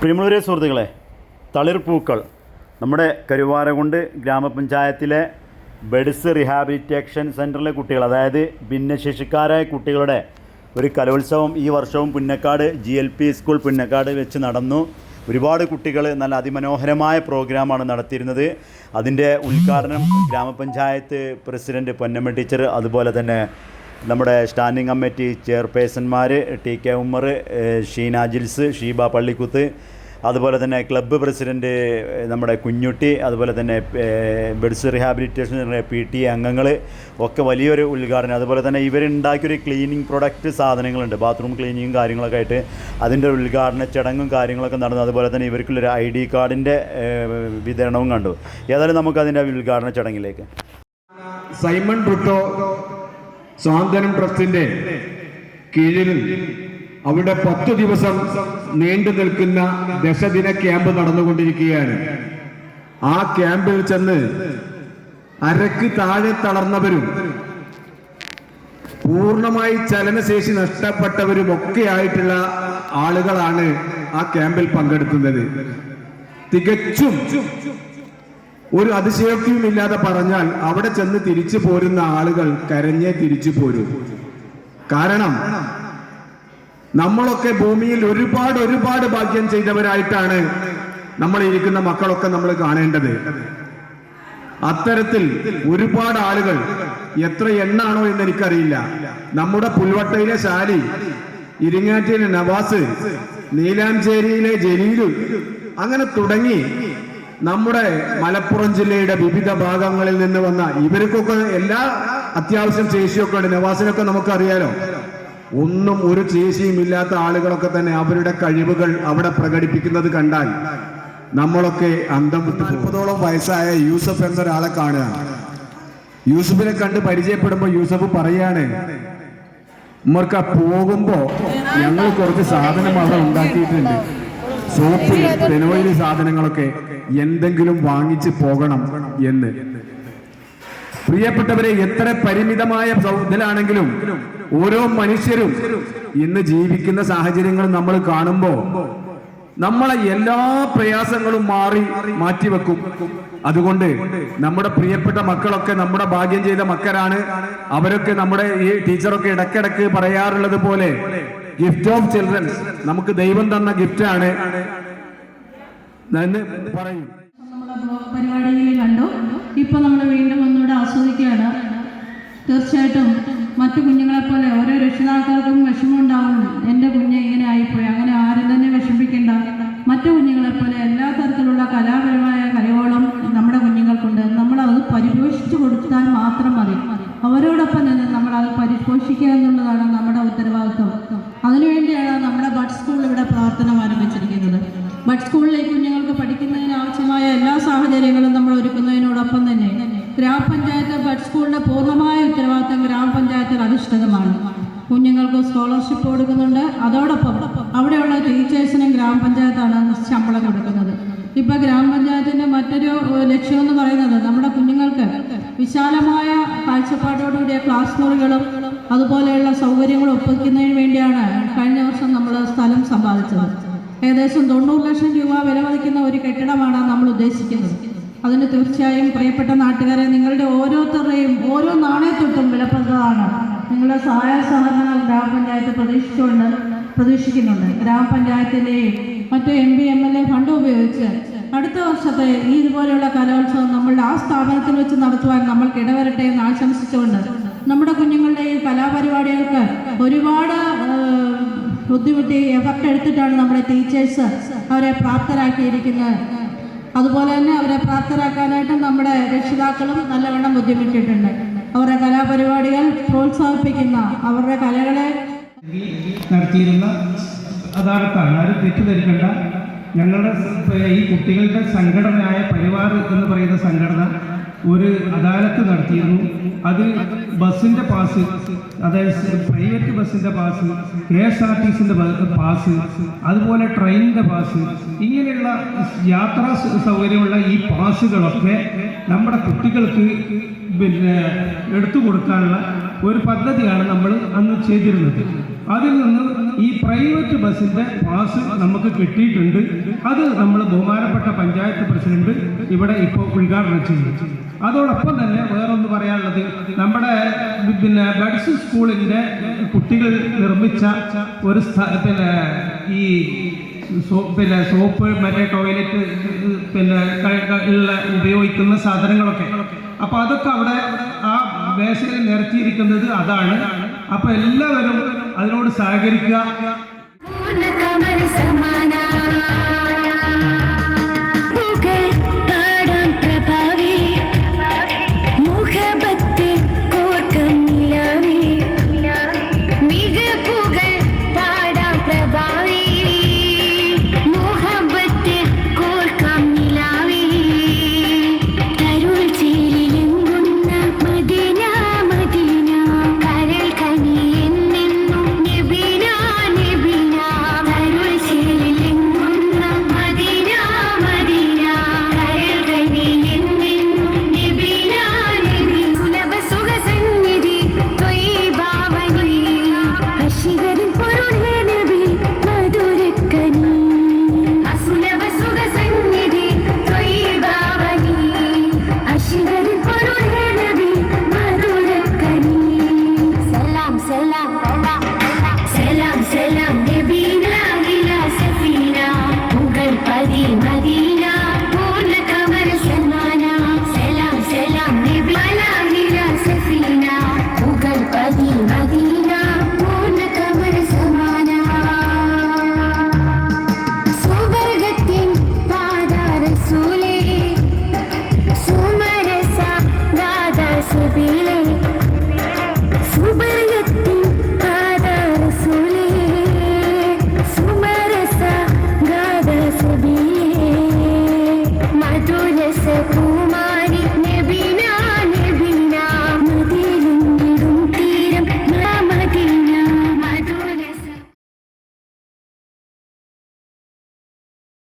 പ്രിയമുള്ളവരെ സുഹൃത്തുക്കളെ തളിർപ്പൂക്കൾ. നമ്മുടെ കരുവാരകുണ്ട് ഗ്രാമപഞ്ചായത്തിലെ ബെഡ്സ് റിഹാബിലിറ്റേഷൻ സെന്ററിലെ കുട്ടികൾ അതായത് ഭിന്നശേഷിക്കാരായ കുട്ടികളുടെ ഒരു കലോത്സവം ഈ വർഷവും Punnakkad G L P school Punnakkad വെച്ച് നടന്നു. ഒരുപാട് കുട്ടികൾ നല്ല അതിമനോഹരമായ പ്രോഗ്രാമാണ് നടത്തിയിരുന്നത്. അതിന്റെ ഉദ്ഘാടനം ഗ്രാമപഞ്ചായത്ത് പ്രസിഡന്റ് പൊന്നമ്മ ടീച്ചർ അതുപോലെ തന്നെ നമ്മുടെ സ്റ്റാൻഡിംഗ് കമ്മിറ്റി ചെയർപേഴ്സൺമാർ ടി കെ ഉമ്മർ ഷീന ജിൽസ് ഷീബ പള്ളിക്കുത്ത് അതുപോലെ തന്നെ ക്ലബ്ബ് പ്രസിഡന്റ് നമ്മുടെ കുഞ്ഞുട്ടി അതുപോലെ തന്നെ ബെഡ്സ് റീഹാബിലിറ്റേഷൻ പി ടി അംഗങ്ങൾ ഒക്കെ വലിയൊരു ഉദ്ഘാടനം. അതുപോലെ തന്നെ ഇവരുണ്ടാക്കിയൊരു ക്ലീനിങ് പ്രൊഡക്റ്റ് സാധനങ്ങളുണ്ട്. ബാത്റൂം ക്ലീനിങ്ങും കാര്യങ്ങളൊക്കെ ആയിട്ട് അതിന്റെ ഉദ്ഘാടന ചടങ്ങും കാര്യങ്ങളൊക്കെ നടന്നു. അതുപോലെ തന്നെ ഇവർക്കുള്ളൊരു ഐ ഡി കാർഡിന്റെ വിതരണവും കണ്ടു. ഏതായാലും നമുക്കതിന്റെ ഉദ്ഘാടന ചടങ്ങിലേക്ക്. സൈമൺ ബ്രിട്ടോ സ്വാന്തനം ട്രസ്റ്റിന്റെ കീഴിൽ അവിടെ പത്തു ദിവസം നീണ്ടു നിൽക്കുന്ന ദശദിന ക്യാമ്പ് നടന്നുകൊണ്ടിരിക്കുകയാണ്. ആ ക്യാമ്പിൽ ചെന്ന് അരക്ക് താഴെ തളർന്നവരും പൂർണമായി ചലനശേഷി നഷ്ടപ്പെട്ടവരും ഒക്കെ ആയിട്ടുള്ള ആളുകളാണ് ആ ക്യാമ്പിൽ പങ്കെടുക്കുന്നത്. തികച്ചും ഒരു അതിശയോക്തിയും ഇല്ലാതെ പറഞ്ഞാൽ അവിടെ ചെന്ന് തിരിച്ചു പോരുന്ന ആളുകൾ കരഞ്ഞേ തിരിച്ചു പോരും. കാരണം നമ്മളൊക്കെ ഭൂമിയിൽ ഒരുപാട് ഒരുപാട് ഭാഗ്യം ചെയ്തവരായിട്ടാണ് നമ്മൾ ഇരിക്കുന്ന മക്കളൊക്കെ നമ്മൾ കാണേണ്ടത്. അത്തരത്തിൽ ഒരുപാട് ആളുകൾ എത്ര എണ്ണാണോ എന്ന് എനിക്കറിയില്ല നമ്മുടെ പുൽവട്ടയിലെ ശാലി ഇരിങ്ങാറ്റിയിലെ നവാസ് നീലാഞ്ചേരിയിലെ ജലീലു അങ്ങനെ തുടങ്ങി നമ്മുടെ മലപ്പുറം ജില്ലയുടെ വിവിധ ഭാഗങ്ങളിൽ നിന്ന് വന്ന ഇവർക്കൊക്കെ എല്ലാ അത്യാവശ്യം ശേഷിയൊക്കെ ഉണ്ട്. നവാസിനൊക്കെ നമുക്കറിയാലോ. ഒന്നും ഒരു ശേഷിയും ഇല്ലാത്ത ആളുകളൊക്കെ തന്നെ അവരുടെ കഴിവുകൾ അവിടെ പ്രകടിപ്പിക്കുന്നത് കണ്ടാൽ നമ്മളൊക്കെ അന്തം നാൽപ്പതോളം വയസ്സായ യൂസഫ് എന്നൊരാളെ കാണുക. യൂസഫിനെ കണ്ട് പരിചയപ്പെടുമ്പോൾ യൂസഫ് പറയാണ് ഉമ്മർക്ക പോകുമ്പോ ഞങ്ങൾ കുറച്ച് സാധനം അവിടെ ഉണ്ടാക്കിയിട്ടുണ്ട്. സോപ്പ് പെനോയിൽ സാധനങ്ങളൊക്കെ എന്തെങ്കിലും വാങ്ങിച്ച് പോകണം എന്ന്. പ്രിയപ്പെട്ടവരെ എത്ര പരിമിതമായ ഇതിലാണെങ്കിലും ഓരോ മനുഷ്യരും ഇന്ന് ജീവിക്കുന്ന സാഹചര്യങ്ങൾ നമ്മൾ കാണുമ്പോൾ നമ്മളെ എല്ലാ പ്രയാസങ്ങളും മാറി മാറ്റിവെക്കും. അതുകൊണ്ട് നമ്മുടെ പ്രിയപ്പെട്ട മക്കളൊക്കെ നമ്മുടെ ഭാഗ്യം ചെയ്ത മക്കളാണ്. അവരൊക്കെ നമ്മുടെ ഈ ടീച്ചറൊക്കെ ഇടക്കിടക്ക് പറയാറുള്ളത് പോലെ ഗിഫ്റ്റ് ഓഫ് ചിൽഡ്രൻസ് നമുക്ക് ദൈവം തന്ന ഗിഫ്റ്റാണ് എന്ന് പറയും. പരിപാടിയിൽ കണ്ടു. ഇപ്പൊ നമ്മൾ വീണ്ടും ഒന്നുകൂടെ ആസ്വദിക്കുകയാണ്. തീർച്ചയായിട്ടും മറ്റു കുഞ്ഞുങ്ങളെ പോലെ ഓരോ രക്ഷിതാക്കൾക്കും വിഷമം ഉണ്ടാവും എന്റെ കുഞ്ഞ് ഇങ്ങനെ ആയിപ്പോയി അങ്ങനെ ആരും തന്നെ വിഷമിക്കേണ്ട മറ്റു കുഞ്ഞുങ്ങളെ പോലെ എല്ലാ തരത്തിലുള്ള കലാപരമായ കലയോളം നമ്മുടെ കുഞ്ഞുങ്ങൾക്കുണ്ട് നമ്മൾ അത് പരിപോഷിച്ചു കൊടുത്താൽ മാത്രം മതി അവരോടൊപ്പം നിന്ന് നമ്മൾ അത് പരിപോഷിക്കുക എന്നുള്ളതാണ് നമ്മുടെ ഉത്തരവാദിത്വം അതിനുവേണ്ടിയാണ് നമ്മുടെ ബഡ് സ്കൂൾ ഇവിടെ പ്രവർത്തനം ആരംഭിച്ചിരിക്കുന്നത് ബഡ് സ്കൂളിലെ കുഞ്ഞുങ്ങൾക്ക് പഠിക്കുന്നതിന് ആവശ്യമായ എല്ലാ സാഹചര്യങ്ങളും നമ്മൾ ഒരുക്കുന്നതിനോടൊപ്പം തന്നെ ഗ്രാമപഞ്ചായത്ത് ബഡ് സ്കൂളിന്റെ പൂർണമായ ഉത്തരവാദിത്തം ഗ്രാമപഞ്ചായത്തിൽ കുഞ്ഞുങ്ങൾക്ക് സ്കോളർഷിപ്പ് കൊടുക്കുന്നുണ്ട്. അതോടൊപ്പം അവിടെയുള്ള ടീച്ചേഴ്സിനും ഗ്രാമപഞ്ചായത്താണ് ശമ്പളം കൊടുക്കുന്നത്. ഇപ്പൊ ഗ്രാമപഞ്ചായത്തിന്റെ മറ്റൊരു ലക്ഷ്യം എന്ന് പറയുന്നത് നമ്മുടെ കുഞ്ഞുങ്ങൾക്ക് വിശാലമായ കാഴ്ചപ്പാടോടുകൂടിയ ക്ലാസ് മുറികളും അതുപോലെയുള്ള സൗകര്യങ്ങളും ഒപ്പിക്കുന്നതിന് വേണ്ടിയാണ് കഴിഞ്ഞ വർഷം നമ്മൾ സ്ഥലം സമ്പാദിച്ചത്. ഏകദേശം തൊണ്ണൂറ് ലക്ഷം രൂപ വിലമതിക്കുന്ന ഒരു കെട്ടിടമാണ് നമ്മൾ ഉദ്ദേശിക്കുന്നത്. അതിന് തീർച്ചയായും പ്രിയപ്പെട്ട നാട്ടുകാരെ നിങ്ങളുടെ ഓരോരുത്തരുടെയും ഓരോ നാണയത്തൊട്ടും വിലപ്പെട്ടതാണ്. നിങ്ങളുടെ സഹായ സഹകരണങ്ങൾ ഗ്രാമപഞ്ചായത്ത് പ്രതീക്ഷിച്ചുകൊണ്ട് പ്രതീക്ഷിക്കുന്നുണ്ട്. ഗ്രാമപഞ്ചായത്തിലെയും മറ്റു M P M L A fund ഉപയോഗിച്ച് അടുത്ത വർഷത്തെ ഈ ഇതുപോലെയുള്ള കലോത്സവം നമ്മളുടെ ആ സ്ഥാപനത്തിൽ വെച്ച് നടത്തുവാൻ നമ്മൾക്ക് ഇടവരട്ടെ എന്ന് ആശംസിച്ചുകൊണ്ട് നമ്മുടെ കുഞ്ഞുങ്ങളുടെ ഈ കലാപരിപാടികൾക്ക് ഒരുപാട് ബുദ്ധിമുട്ടി എഫക്റ്റ് എടുത്തിട്ടാണ് നമ്മുടെ ടീച്ചേഴ്സ് അവരെ പ്രാപ്തരാക്കിയിരിക്കുന്നത്. അതുപോലെ തന്നെ അവരെ പ്രാപ്തരാക്കാനായിട്ട് നമ്മുടെ രക്ഷിതാക്കളും നല്ലവണ്ണം ബുദ്ധിമുട്ടിയിട്ടുണ്ട്. അവരുടെ കലാപരിപാടികൾ പ്രോത്സാഹിപ്പിക്കുന്ന അവരുടെ കലകളെ നടത്തിയിരുന്ന അദാലത്താണ് ആരും തെറ്റിദ്ധരിക്കേണ്ട. ഞങ്ങളുടെ ഈ കുട്ടികളുടെ സംഘടനയായ പരിവാർ എന്ന് പറയുന്ന സംഘടന ഒരു അദാലത്ത് നടത്തിയിരുന്നു. അത് ബസ്സിന്റെ പാസ് അതായത് പ്രൈവറ്റ് ബസ്സിന്റെ pass K S R T സിന്റെ പാസ് അതുപോലെ ട്രെയിനിന്റെ പാസ് ഇങ്ങനെയുള്ള യാത്രാ സൗകര്യമുള്ള ഈ പാസുകളൊക്കെ നമ്മുടെ കുട്ടികൾക്ക് പിന്നെ എടുത്തു കൊടുക്കാനുള്ള ഒരു പദ്ധതിയാണ് നമ്മൾ അന്ന് ചെയ്തിരുന്നത്. അതിൽ നിന്ന് ഈ പ്രൈവറ്റ് ബസ്സിന്റെ പാസ് നമുക്ക് കിട്ടിയിട്ടുണ്ട്. അത് നമ്മൾ ബഹുമാനപ്പെട്ട പഞ്ചായത്ത് പ്രസിഡന്റ് ഇവിടെ ഇപ്പോൾ ഉദ്ഘാടനം ചെയ്യും അതോടൊപ്പം തന്നെ വേറൊന്ന് പറയാനുള്ളത് നമ്മുടെ പിന്നെ ബഡ്സ് സ്കൂളിന്റെ കുട്ടികൾ നിർമ്മിച്ച ഒരു സ്ഥ പിന്നെ ഈ പിന്നെ സോപ്പ് മറ്റേ ടോയ്ലറ്റ് പിന്നെ ഉള്ള ഉപയോഗിക്കുന്ന സാധനങ്ങളൊക്കെ. അപ്പൊ അതൊക്കെ അവിടെ ആ വേഷയിൽ നിരത്തിയിരിക്കുന്നത് അതാണ്. അപ്പൊ എല്ലാവരും അതിനോട് സഹകരിക്കുക.